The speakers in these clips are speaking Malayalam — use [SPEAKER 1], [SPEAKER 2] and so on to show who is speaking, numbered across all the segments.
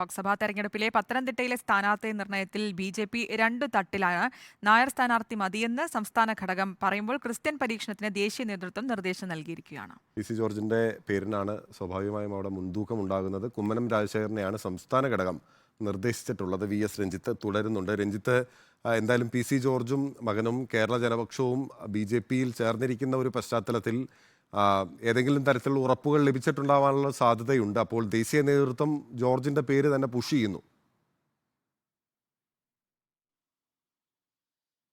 [SPEAKER 1] ലോക്സഭാ തെരഞ്ഞെടുപ്പിലെ പത്തനംതിട്ടയിലെ സ്ഥാനാർത്ഥി നിർണയത്തിൽ ബി ജെ പി രണ്ടു തട്ടിലാണ്. നായർ സ്ഥാനാർത്ഥി മതിയെന്ന് സംസ്ഥാന ഘടകം പറയുമ്പോൾ ക്രിസ്ത്യൻ പരീക്ഷണത്തിന് ദേശീയ നേതൃത്വം നിർദ്ദേശം നൽകിയിരിക്കുകയാണ്.
[SPEAKER 2] പി സി ജോർജിന്റെ പേരിനാണ് സ്വാഭാവികമായും അവിടെ മുൻതൂക്കം ഉണ്ടാകുന്നത് കുമ്മനം രാജശേഖരനെയാണ് സംസ്ഥാന ഘടകം നിർദ്ദേശിച്ചിട്ടുള്ളത്. വി എസ് രഞ്ജിത്ത് തുടരുന്നുണ്ട്. രഞ്ജിത്ത് എന്തായാലും പി സി ജോർജും മകനും കേരള ജനപക്ഷവും ബി ജെ പിയിൽ ചേർന്നിരിക്കുന്ന ഒരു പശ്ചാത്തലത്തിൽ ഏതെങ്കിലും തരത്തിലുള്ള ഉറപ്പുകൾ ലഭിച്ചിട്ടുണ്ടാവാനുള്ള സാധ്യതയുണ്ട്. അപ്പോൾ ദേശീയ നേതൃത്വം ജോർജിന്റെ പേര് തന്നെ പുഷ് ചെയ്യുന്നു.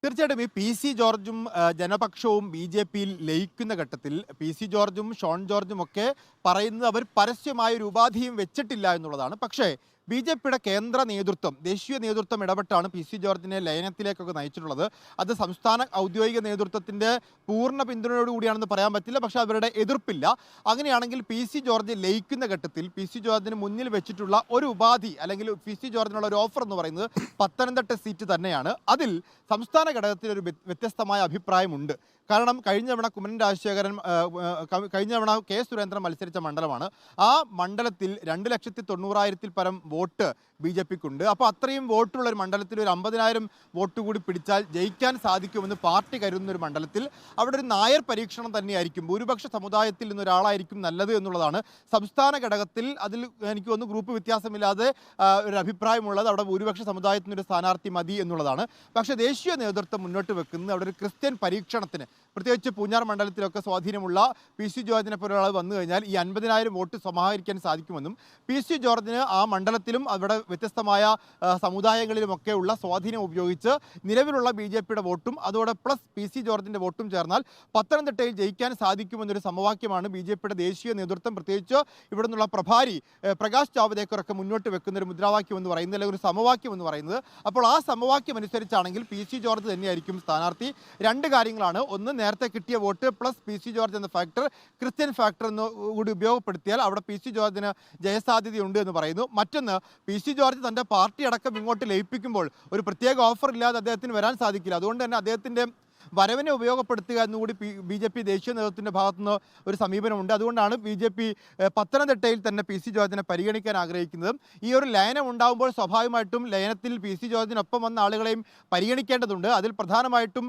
[SPEAKER 3] തീർച്ചയായിട്ടും ഈ പി സി ജോർജും ജനപക്ഷവും ബി ജെ പിയിൽ ലയിക്കുന്ന ഘട്ടത്തിൽ പി സി ജോർജും ഷോൺ ജോർജും ഒക്കെ പറയുന്നത് അവർ പരസ്യമായ ഒരു ഉപാധിയും വെച്ചിട്ടില്ല എന്നുള്ളതാണ്. പക്ഷേ ബി ജെ പിയുടെ കേന്ദ്ര നേതൃത്വം ദേശീയ നേതൃത്വം ഇടപെട്ടാണ് പി സി ജോർജിനെ ലയനത്തിലേക്കൊക്കെ നയിച്ചിട്ടുള്ളത്. അത് സംസ്ഥാന ഔദ്യോഗിക നേതൃത്വത്തിന്റെ പൂർണ പിന്തുണയോടുകൂടിയാണെന്ന് പറയാൻ പറ്റില്ല പക്ഷേ അവരുടെ എതിർപ്പില്ല. അങ്ങനെയാണെങ്കിൽ പി സി ജോർജ് ലയിക്കുന്ന ഘട്ടത്തിൽ പി സി ജോർജിന് മുന്നിൽ വെച്ചിട്ടുള്ള ഒരു ഉപാധി അല്ലെങ്കിൽ പി സി ജോർജിനുള്ള ഒരു ഓഫർ എന്ന് പറയുന്നത് പത്തനംതിട്ട സീറ്റ് തന്നെയാണ്. അതിൽ സംസ്ഥാന ഘടകത്തിൽ ഒരു വ്യ- വ്യത്യസ്തമായ അഭിപ്രായമുണ്ട്. കാരണം കഴിഞ്ഞ തവണ കുമ്മനം രാജശേഖരൻ കഴിഞ്ഞ തവണ കെ സുരേന്ദ്രൻ മത്സരിച്ച മണ്ഡലമാണ്. ആ മണ്ഡലത്തിൽ രണ്ട് ലക്ഷത്തി തൊണ്ണൂറായിരത്തിൽ പരം വോട്ട് ബി ജെ പിക്കുണ്ട്. അപ്പോൾ അത്രയും വോട്ടുള്ള ഒരു മണ്ഡലത്തിൽ ഒരു അമ്പതിനായിരം വോട്ട് കൂടി പിടിച്ചാൽ ജയിക്കാൻ സാധിക്കുമെന്ന് പാർട്ടി കരുതുന്ന ഒരു മണ്ഡലത്തിൽ അവിടെ ഒരു നായർ പരീക്ഷണം തന്നെയായിരിക്കും. ഭൂരിപക്ഷ സമുദായത്തിൽ നിന്ന് ഒരാളായിരിക്കും നല്ലത് എന്നുള്ളതാണ്. സംസ്ഥാന ഘടകത്തിൽ അതിൽ എനിക്ക് തോന്നുന്നു ഗ്രൂപ്പ് വ്യത്യാസമില്ലാതെ ഒരു അഭിപ്രായമുള്ളത് അവിടെ ഭൂരിപക്ഷ സമുദായത്തിനൊരു സ്ഥാനാർത്ഥി മതി എന്നുള്ളതാണ്. പക്ഷേ ദേശീയ നേതൃത്വം മുന്നോട്ട് വെക്കുന്നത് അവിടെ ഒരു ക്രിസ്ത്യൻ പരീക്ഷണത്തിന് പ്രത്യേകിച്ച് പൂഞ്ഞാർ മണ്ഡലത്തിലൊക്കെ സ്വാധീനമുള്ള പി സി ജോർജിനെ പോലെ ഒരാൾ വന്നു കഴിഞ്ഞാൽ ഈ അൻപതിനായിരം വോട്ട് സമാഹരിക്കാൻ സാധിക്കുമെന്നും പി സി ജോർജിന് ആ മണ്ഡലത്തിലും അവിടെ വ്യത്യസ്തമായ സമുദായങ്ങളിലുമൊക്കെ ഉള്ള സ്വാധീനം ഉപയോഗിച്ച് നിലവിലുള്ള ബി ജെ പിയുടെ വോട്ടും അതോടെ പ്ലസ് പി സി ജോർജിന്റെ വോട്ടും ചേർന്നാൽ പത്തനംതിട്ടയിൽ ജയിക്കാൻ സാധിക്കുമെന്നൊരു സമവാക്യമാണ് ബി ജെ പിയുടെ ദേശീയ നേതൃത്വം പ്രത്യേകിച്ച് ഇവിടെ പ്രഭാരി പ്രകാശ് ജാവ്ദേക്കറൊക്കെ മുന്നോട്ട് വെക്കുന്ന ഒരു മുദ്രാവാക്യം എന്ന് പറയുന്നത് അല്ലെങ്കിൽ ഒരു സമവാക്യം എന്ന് പറയുന്നത്. അപ്പോൾ ആ സമവാക്യം അനുസരിച്ചാണെങ്കിൽ പി സി ജോർജ് തന്നെയായിരിക്കും സ്ഥാനാർത്ഥി. രണ്ട് കാര്യങ്ങളാണ്. ഒന്ന് നേരത്തെ കിട്ടിയ vote plus P C George എന്ന ഫാക്ടർ ക്രിസ്ത്യൻ ഫാക്ടർ എന്ന് കൂടി ഉപയോഗപ്പെടുത്തിയാൽ അവിടെ പി സി ജോർജിന് ജയസാധ്യതയുണ്ട് എന്ന് പറയുന്നു. മറ്റൊന്ന് പി സി ജോർജ് തന്റെ പാർട്ടി അടക്കം ഇങ്ങോട്ട് ലയിപ്പിക്കുമ്പോൾ ഒരു പ്രത്യേക ഓഫർ ഇല്ലാതെ അദ്ദേഹത്തിന് വരാൻ സാധിക്കില്ല. അതുകൊണ്ട് തന്നെ അദ്ദേഹത്തിന്റെ വരവിനെ ഉപയോഗപ്പെടുത്തുക എന്നുകൂടി ബി ജെ പി ദേശീയ നേതൃത്വത്തിന്റെ ഭാഗത്തുനിന്ന് ഒരു സമീപനമുണ്ട്. അതുകൊണ്ടാണ് ബി ജെ പി പത്തനംതിട്ടയിൽ തന്നെ പി സി ജോർജിനെ പരിഗണിക്കാൻ ആഗ്രഹിക്കുന്നത് ഈ ഒരു ലയനം ഉണ്ടാകുമ്പോൾ സ്വാഭാവികമായിട്ടും ലയനത്തിൽ പി സി ജോർജിനൊപ്പം വന്ന ആളുകളെയും പരിഗണിക്കേണ്ടതുണ്ട്. അതിൽ പ്രധാനമായിട്ടും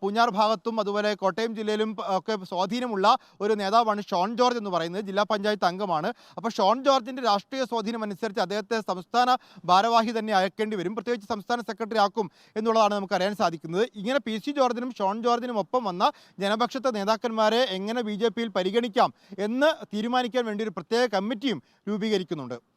[SPEAKER 3] പൂഞ്ഞാർ ഭാഗത്തും അതുപോലെ കോട്ടയം ജില്ലയിലും ഒക്കെ സ്വാധീനമുള്ള ഒരു നേതാവാണ് ഷോൺ ജോർജ് എന്ന് പറയുന്നത്. ജില്ലാ പഞ്ചായത്ത് അംഗമാണ്. അപ്പോൾ ഷോൺ ജോർജിന്റെ രാഷ്ട്രീയ സ്വാധീനം അനുസരിച്ച് അദ്ദേഹത്തെ സംസ്ഥാന ഭാരവാഹി തന്നെ അയക്കേണ്ടി വരും. പ്രത്യേകിച്ച് സംസ്ഥാന സെക്രട്ടറി ആക്കും എന്നുള്ളതാണ് നമുക്ക് അറിയാൻ സാധിക്കുന്നത്. ഇങ്ങനെ പി സി ജോർജിനും ഷോൺ ജോർജിനും ഒപ്പം വന്ന ജനപക്ഷത്തെ നേതാക്കന്മാരെ എങ്ങനെ ബി പരിഗണിക്കാം എന്ന് തീരുമാനിക്കാൻ വേണ്ടി ഒരു പ്രത്യേക കമ്മിറ്റിയും രൂപീകരിക്കുന്നുണ്ട്.